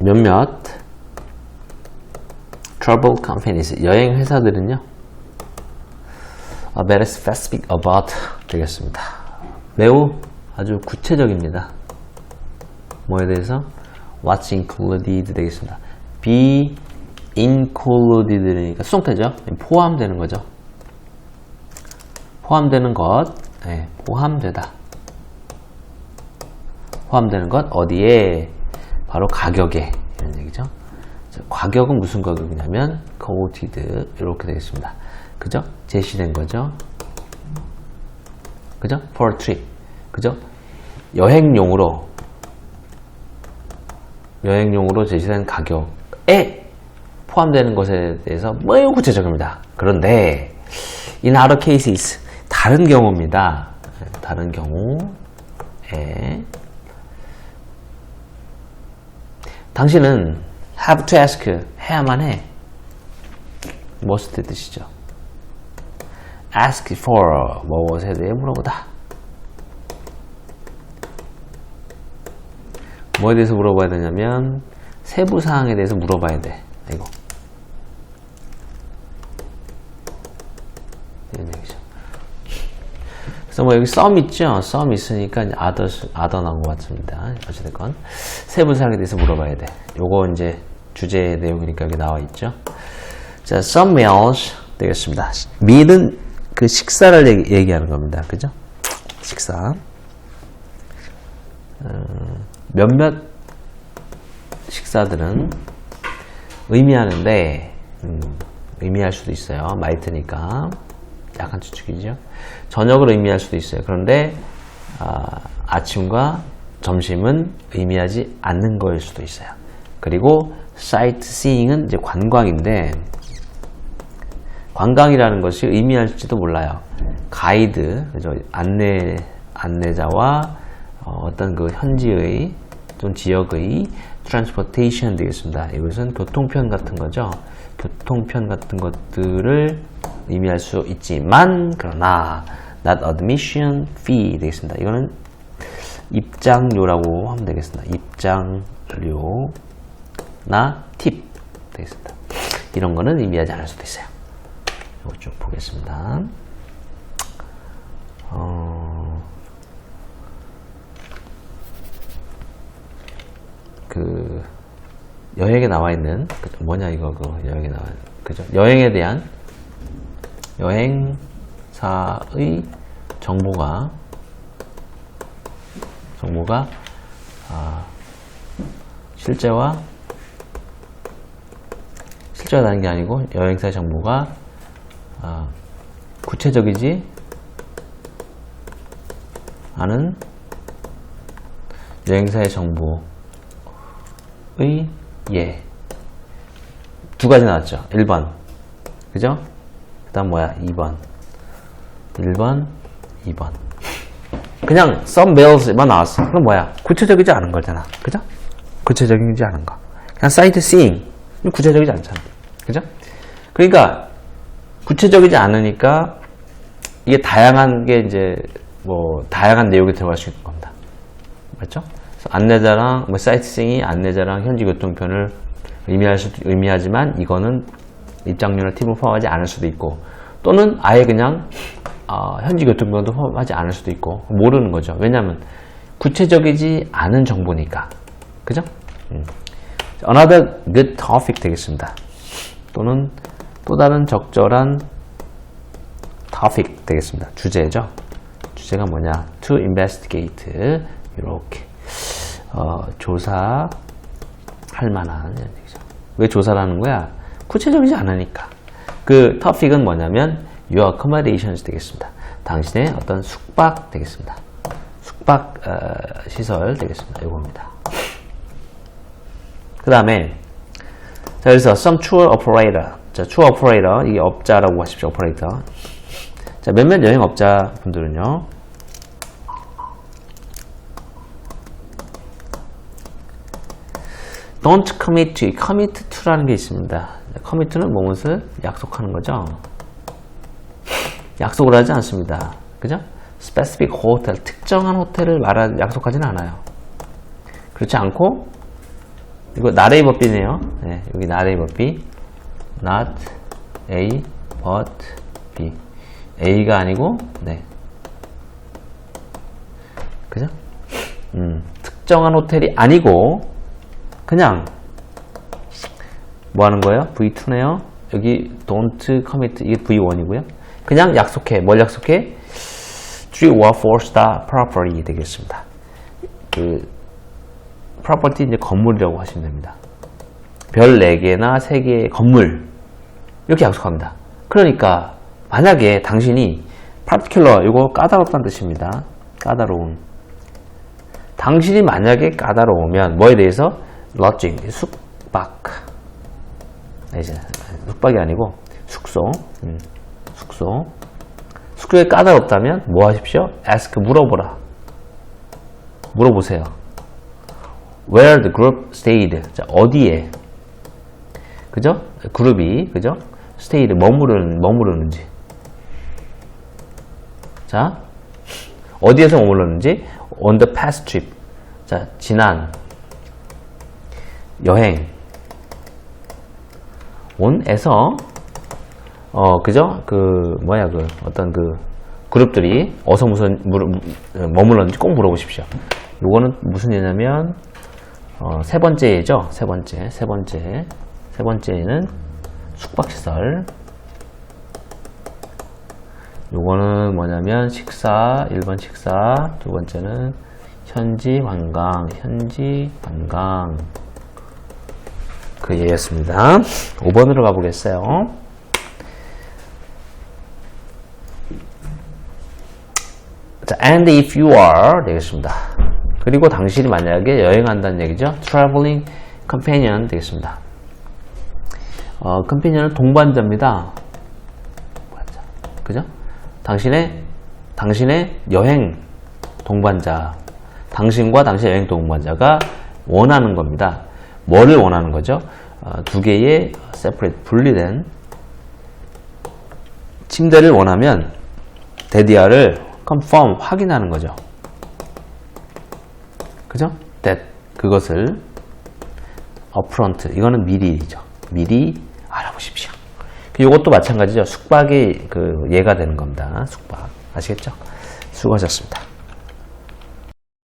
몇몇 travel companies 여행 회사들은요. very specific about 되겠습니다. 매우 아주 구체적입니다. 뭐에 대해서 what's included 되겠습니다. be included니까 수동태죠. 포함되는 거죠. 포함되는 것, 네, 포함되다. 포함되는 것 어디에? 바로 가격에 이런 얘기죠. 자, 가격은 무슨 가격이냐면 quoted 이렇게 되겠습니다. 그죠? 제시된 거죠. 그죠? for trip. 그죠? 여행용으로 여행용으로 제시된 가격에 포함되는 것에 대해서 매우 구체적입니다. 그런데 in other cases 다른 경우입니다. 다른 경우에 당신은 have to ask 해야만 해. must 뜻이죠. ask for 무엇에 대해 물어보다. 뭐에 대해서 물어봐야 되냐면 세부 사항에 대해서 물어봐야 돼. 이거. 이런 얘기죠. 그래서 뭐 여기 썸 있죠? 썸 있으니까 other, other 나온 것 같습니다. 어찌됐건. 세부 사항에 대해서 물어봐야 돼. 요거 이제 주제 내용이니까 여기 나와 있죠. 자, some meals 되겠습니다. meal은 그 식사를 얘기, 얘기하는 겁니다. 그죠? 식사. 음, 몇몇 식사들은 의미하는데 음, 의미할 수도 있어요. 마이트니까 약간 추측이죠. 저녁을 의미할 수도 있어요. 그런데 아, 침과 점심은 의미하지 않는 거일 수도 있어요. 그리고 사이트시잉은 이제 관광인데 관광이라는 것이 의미할지도 몰라요. 가이드, 그죠? 안내 안내자와 어, 떤그 현지의 좀 지역의 transportation 되겠습니다. 이것은 교통편 같은 거죠. 교통편 같은 것들을 의미할 수 있지만 그러나 not admission fee 되겠습니다. 이거는 입장료라고 하면 되겠습니다. 입장료나 팁 되겠습니다. 이런 거는 의미하지 않을 수도 있어요. 이거 쭉 보겠습니다. 어... 그 여행에 나와 있는 그 뭐냐 이거 그 여행에 나와 그죠 여행에 대한 여행사의 정보가 정보가 아, 실제와 실제가 다른 게 아니고 여행사의 정보가 아, 구체적이지 않은 여행사의 정보 의 예. 두 가지 나왔죠. 1번. 그죠? 그 다음 뭐야? 2번. 1번, 2번. 그냥 some mails만 나왔어. 그럼 뭐야? 구체적이지 않은 거잖아. 그죠? 구체적이지 않은 거. 그냥 sightseeing. 구체적이지 않잖아. 그죠? 그러니까 구체적이지 않으니까 이게 다양한 게 이제 뭐 다양한 내용이 들어갈 수 있는 겁니다. 맞죠? 안내자랑 뭐 사이트싱이 안내자랑 현지 교통편을 의미할 수 의미하지만 이거는 입장료나 팁을 포함하지 않을 수도 있고 또는 아예 그냥 어, 현지 교통편도 포함하지 않을 수도 있고 모르는 거죠. 왜냐하면 구체적이지 않은 정보니까 그죠? 음. Another good topic 되겠습니다. 또는 또 다른 적절한 topic 되겠습니다. 주제죠. 주제가 뭐냐? To investigate 이렇게 어, 조사할 만한 얘기죠. 왜 조사를 하는 거야? 구체적이지 않으니까. 그 토픽은 뭐냐면 your accommodations 되겠습니다. 당신의 어떤 숙박 되겠습니다. 숙박 어, 시설 되겠습니다. 이겁니다. 그 다음에 자 그래서 some tour operator 자 tour operator 이게 업자라고 하십시오 operator 자 몇몇 여행 업자 분들은요 don't commit to, commit to라는 게 있습니다. Commit는 무엇을 약속하는 거죠. 약속을 하지 않습니다. 그죠? specific hotel, 특정한 호텔을 말하, 약속하지는 않아요. 그렇지 않고 이거 but B네요. 네, 여기 but B. not A but B. A가 아니고, 네. 그죠? 음, 특정한 호텔이 아니고, 그냥, 뭐 하는 거예요? V2네요. 여기 don't commit, 이게 V1이고요. 그냥 약속해. 뭘 약속해? 3 or 4 star property 되겠습니다. 그, property 이제 건물이라고 하시면 됩니다. 별 4개나 3개의 건물. 이렇게 약속합니다. 그러니까, 만약에 당신이 particular, 이거 까다롭다는 뜻입니다. 까다로운. 당신이 만약에 까다로우면 뭐에 대해서 lodging. 아, 이제 숙박이 아니고 숙소. 음, 숙소. 숙소에 까다롭다면 뭐 하십시오? ask 물어보라. 물어보세요. Where the group stayed. 자, 어디에? 그죠? 그룹이 그죠? stayed 머무르는 머무르는지. 자, 어디에서 머물렀는지 on the past trip. 자, 지난 여행 on에서 어 그죠? 그 뭐야 그 어떤 그 그룹들이 어서 무슨 물, 머물렀는지 꼭 물어보십시오. 요거는 무슨 예냐면 어, 세 번째죠. 세 번째, 세 번째, 세 번째는 숙박시설. 요거는 뭐냐면 식사, 1번 식사, 두 번째는 현지 관광, 현지 관광. 그 예였습니다. 5번으로 가보겠어요. 자, and if you are 되겠습니다. 그리고 당신이 만약에 여행한다는 얘기죠. traveling companion 되겠습니다. 어, companion은 동반자입니다. 동반자. 그죠? 당신의 당신의 여행 동반자, 당신과 당신의 여행 동반자가 원하는 겁니다. 뭐를 원하는 거죠? 어, 두 개의 separate 분리된 침대를 원하면 데디아를 confirm 확인하는 거죠. 그죠? that 그것을 upfront 이거는 미리죠. 미리 알아보십시오. 이것도 마찬가지죠. 숙박이 그 예가 되는 겁니다. 숙박 아시겠죠? 수고하셨습니다.